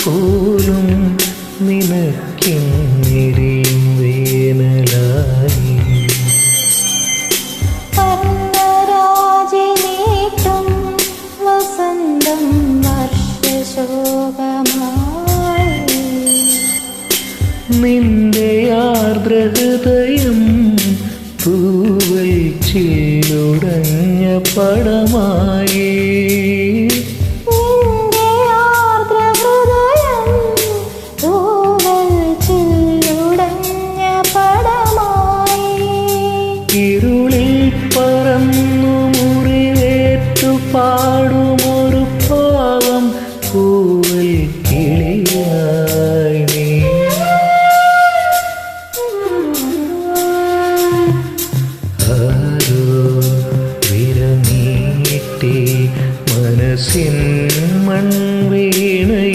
പോലും നിനക്കിന്നിരിയും വേനലായി. നീട്ടും നിന്റെ ആർദ്രഹൃദയം പൂവൽ ചില്ലുടഞ്ഞ പടമായി ഇരുളിൽ പറന്നു മുറിവേറ്റു പാടുമൊരു പാവം പൂവൽ കിളിയായി നീ. ആരോ വിരമീട്ടി മനസ്സിൻ മൺവീണയിൽ